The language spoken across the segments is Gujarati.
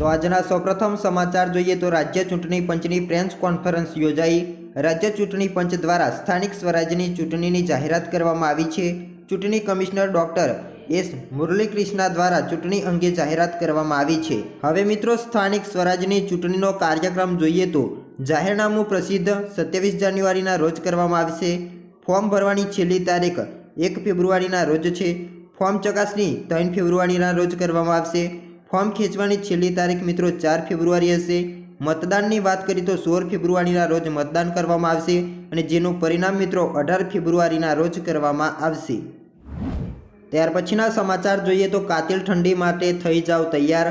તો આજના સૌપ્રથમ સમાચાર જોઈએ તો રાજ્ય ચૂંટણી પંચની પ્રેસ કોન્ફરન્સ યોજાઈ. રાજ્ય ચૂંટણી પંચ દ્વારા સ્થાનિક સ્વરાજ્યની ચૂંટણીની જાહેરાત કરવામાં આવી છે. ચૂંટણી કમિશનર ડૉક્ટર એસ મુરલીકૃષ્ણા દ્વારા ચૂંટણી અંગે જાહેરાત કરવામાં આવી છે. હવે મિત્રો સ્થાનિક સ્વરાજ્યની ચૂંટણીનો કાર્યક્રમ જોઈએ તો જાહેરનામું પ્રસિદ્ધ સત્યાવીસ જાન્યુઆરીના રોજ કરવામાં આવશે. ફોર્મ ભરવાની છેલ્લી તારીખ એક ફેબ્રુઆરીના રોજ છે. ફોર્મ ચકાસણી ત્રણ ફેબ્રુઆરીના રોજ કરવામાં આવશે. ફોર્મ ખેંચવાની છેલ્લી તારીખ મિત્રો ચાર ફેબ્રુઆરી હશે. મતદાનની વાત કરીએ તો સોળ ફેબ્રુઆરીના રોજ મતદાન કરવામાં આવશે અને જેનું પરિણામ મિત્રો અઢાર ફેબ્રુઆરીના રોજ કરવામાં આવશે. ત્યાર પછીના સમાચાર જોઈએ તો કાતિલ ઠંડી માટે થઈ જાવ તૈયાર.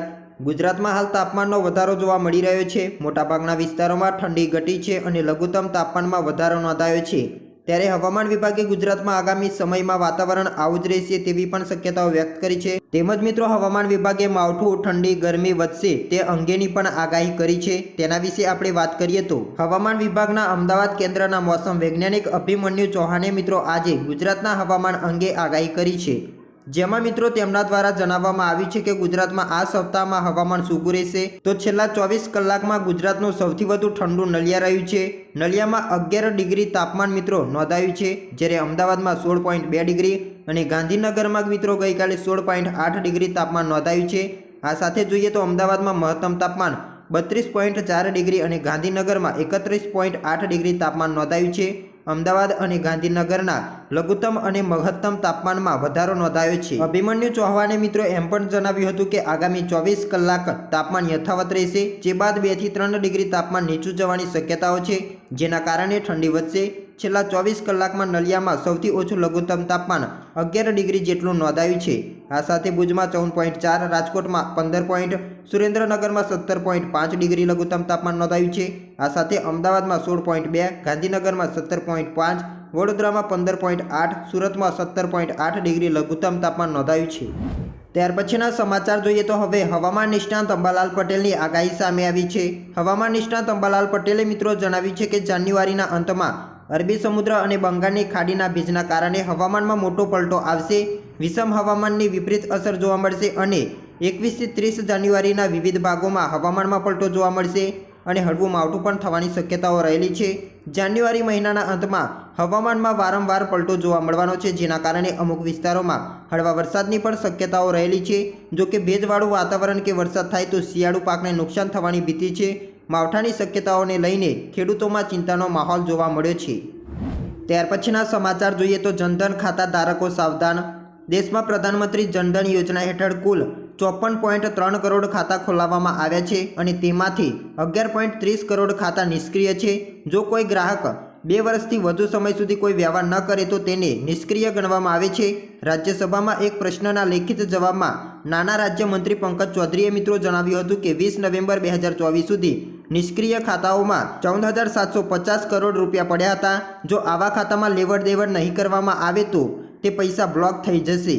ગુજરાતમાં હાલ તાપમાનનો વધારો જોવા મળી રહ્યો છે. મોટાભાગના વિસ્તારોમાં ઠંડી ઘટી છે અને લઘુત્તમ તાપમાનમાં વધારો નોંધાયો છે. ત્યારે હવામાન વિભાગે ગુજરાતમાં આગામી સમયમાં વાતાવરણ આવું જ રહેશે તેવી પણ શક્યતાઓ વ્યક્ત કરી છે. તેમજ મિત્રો, હવામાન વિભાગે માવઠું, ઠંડી, ગરમી વધશે તે અંગેની પણ આગાહી કરી છે. તેના વિશે આપણે વાત કરીએ તો, હવામાન વિભાગના અમદાવાદ કેન્દ્રના મોસમ વૈજ્ઞાનિક અભિમન્યુ ચૌહાણે મિત્રો આજે ગુજરાતના હવામાન અંગે આગાહી કરી છે. જેમાં મિત્રો તેમના દ્વારા જણાવવામાં આવ્યું છે કે ગુજરાતમાં આ સપ્તાહમાં હવામાન સૂકું રહેશે. તો છેલ્લા ચોવીસ કલાકમાં ગુજરાતનું સૌથી વધુ ઠંડુ નલિયા રહ્યું છે. નલિયામાં અગિયાર ડિગ્રી તાપમાન મિત્રો નોંધાયું છે, જ્યારે અમદાવાદમાં સોળ પોઈન્ટ બે ડિગ્રી અને ગાંધીનગરમાં મિત્રો ગઈકાલે સોળ પોઈન્ટ આઠ ડિગ્રી તાપમાન નોંધાયું છે. આ સાથે જોઈએ તો અમદાવાદમાં મહત્તમ તાપમાન બત્રીસ પોઈન્ટ ચાર ડિગ્રી અને ગાંધીનગરમાં એકત્રીસ પોઈન્ટ આઠ ડિગ્રી તાપમાન નોંધાયું છે. અમદાવાદ અને ગાંધીનગરના લઘુત્તમ અને મહત્તમ તાપમાનમાં વધારો નોંધાયો છે. અભિમન્યુ ચૌહાણે મિત્રો એમ પણ જણાવ્યું હતું કે આગામી ચોવીસ કલાક તાપમાન યથાવત રહેશે, જે બાદ બેથી ત્રણ ડિગ્રી તાપમાન નીચું જવાની શક્યતાઓ છે, જેના કારણે ઠંડી વધશે. છેલ્લા ચોવીસ કલાકમાં નલિયામાં સૌથી ઓછું લઘુત્તમ તાપમાન અગિયાર ડિગ્રી જેટલું નોંધાયું છે. આ સાથે ભુજમાં ચૌદ પોઈન્ટ ચાર, રાજકોટમાં પંદર પોઈન્ટ, સુરેન્દ્રનગરમાં સત્તર પોઈન્ટ પાંચ ડિગ્રી લઘુત્તમ તાપમાન નોંધાયું છે. આ સાથે અમદાવાદમાં સોળ પોઈન્ટ બે, ગાંધીનગરમાં સત્તર પોઈન્ટ પાંચ, વડોદરામાં પંદર પોઈન્ટ આઠ, સુરતમાં સત્તર પોઈન્ટ આઠ ડિગ્રી લઘુત્તમ તાપમાન નોંધાયું છે. ત્યાર પછીના સમાચાર જોઈએ તો હવે હવામાન નિષ્ણાંત અંબાલાલ પટેલની આગાહી સામે આવી છે. હવામાન નિષ્ણાંત અંબાલાલ પટેલે મિત્રો જણાવ્યું છે કે જાન્યુઆરીના અંતમાં અરબી સમુદ્ર અને બંગાળની ખાડીના ભેજના કારણે હવામાનમાં મોટો પલટો આવશે. વિષમ હવામાનની વિપરીત અસર જોવા મળશે અને એકવીસથી ત્રીસ જાન્યુઆરીના વિવિધ ભાગોમાં હવામાનમાં પલટો જોવા મળશે અને હળવું માવઠું પણ થવાની શક્યતાઓ રહેલી છે. જાન્યુઆરી મહિનાના અંતમાં હવામાનમાં વારંવાર પલટો જોવા મળવાનો છે, જેના કારણે અમુક વિસ્તારોમાં હળવા વરસાદની પણ શક્યતાઓ રહેલી છે. જો કે ભેજવાળું વાતાવરણ કે વરસાદ થાય તો શિયાળુ પાકને નુકસાન થવાની ભીતિ છે. માવઠાની શક્યતાઓને લઈને ખેડૂતોમાં ચિંતાનો માહોલ જોવા મળ્યો છે. ત્યાર પછીના સમાચાર જોઈએ તો જનધન ખાતા ધારકો સાવધાન. દેશમાં પ્રધાનમંત્રી જનધન યોજના હેઠળ કુલ ચોપન પોઈન્ટ ત્રણ કરોડ ખાતા ખોલાવવામાં આવ્યા છે અને તેમાંથી અગિયાર પોઈન્ટ ત્રીસ કરોડ ખાતા નિષ્ક્રિય છે. જો કોઈ ગ્રાહક બે વર્ષથી વધુ સમય સુધી કોઈ વ્યવહાર ન કરે તો તેને નિષ્ક્રિય ગણવામાં આવે છે. રાજ્યસભામાં એક પ્રશ્નના લેખિત જવાબમાં નાના રાજ્યમંત્રી પંકજ ચૌધરીએ મિત્રો જણાવ્યું હતું કે વીસ નવેમ્બર બે હજાર ચોવીસ સુધી નિષ્ક્રિય ખાતાઓમાં ચૌદ હજાર સાતસો પચાસ કરોડ રૂપિયા પડ્યા હતા. જો આવા ખાતામાં લેવડ દેવડ નહીં કરવામાં આવે તો તે પૈસા બ્લોક થઈ જશે.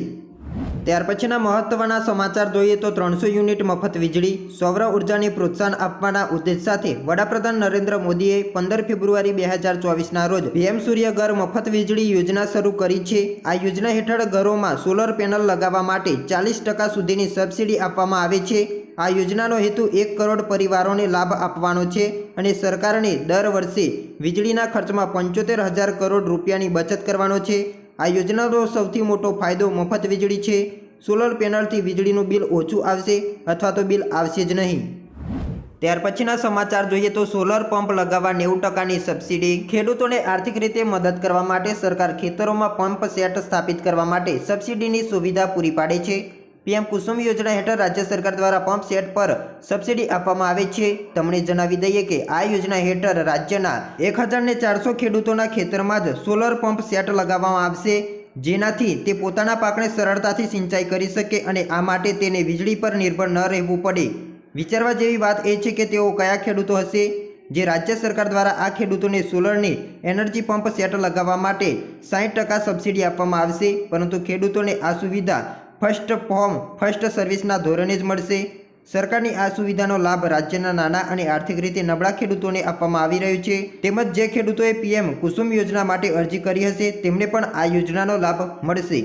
ત્યાર પછીના મહત્વના સમાચાર જોઈએ તો ત્રણસો યુનિટ મફત વીજળી, સૌર ઉર્જાને પ્રોત્સાહન આપવાના ઉદ્દેશ સાથે વડાપ્રધાન નરેન્દ્ર મોદીએ પંદર ફેબ્રુઆરી બે હજાર ચોવીસના રોજ પીએમ સૂર્ય ઘર મફત વીજળી યોજના શરૂ કરી છે. આ યોજના હેઠળ ઘરોમાં સોલર પેનલ લગાવવા માટે ચાલીસ ટકા સુધીની સબસિડી આપવામાં આવે છે. આ યોજનાનો હેતુ એક કરોડ પરિવારોને લાભ આપવાનો છે અને સરકારને દર વર્ષે વીજળીના ખર્ચમાં પંચોતેર હજાર કરોડ રૂપિયાની બચત કરવાનો છે. આ યોજનાનો સૌથી મોટો ફાયદો મફત વીજળી છે. સોલર પેનલથી વીજળીનું બિલ ઓછું આવશે અથવા તો બિલ આવશે જ નહીં. ત્યાર પછીના સમાચાર જોઈએ તો સોલર પંપ લગાવવા નેવું ટકાની સબસિડી ખેડૂતોને આર્થિક રીતે મદદ કરવા માટે સરકાર ખેતરોમાં પંપ સેટ સ્થાપિત કરવા માટે સબસિડીની સુવિધા પૂરી પાડે છે. પીએમ કુસુમ યોજના હેઠળ રાજ્ય સરકાર દ્વારા પંપ સેટ પર સબસિડી આપવામાં આવે છે. તમને જણાવી દઈએ કે આ યોજના હેઠળ રાજ્યના એક હજારને ચારસો ખેડૂતોના ખેતરમાં જ સોલર પંપ સેટ લગાવવામાં આવશે. જેનાથી તે પોતાના પાકને સરળતાથી સિંચાઈ કરી શકે અને આ માટે તેને વીજળી પર નિર્ભર ન રહેવું પડે. વિચારવા જેવી વાત એ છે કે તેઓ કયા ખેડૂતો હશે? જે રાજ્ય સરકાર દ્વારા આ ખેડૂતોને સોલરની એનર્જી પંપ સેટ લગાવવા માટે સાઠ ટકા સબસિડી આપવામાં આવશે, પરંતુ ખેડૂતોને આ સુવિધા ફર્સ્ટ ફોર્મ ફર્સ્ટ સર્વિસના ધોરણે જ મળશે. સરકારની આ સુવિધાનો લાભ રાજ્યના નાના અને આર્થિક રીતે નબળા ખેડૂતોને આપવામાં આવી રહ્યો છે. તેમજ જે ખેડૂતોએ પીએમ કુસુમ યોજના માટે અરજી કરી હશે, તેમને પણ આ યોજનાનો લાભ મળશે.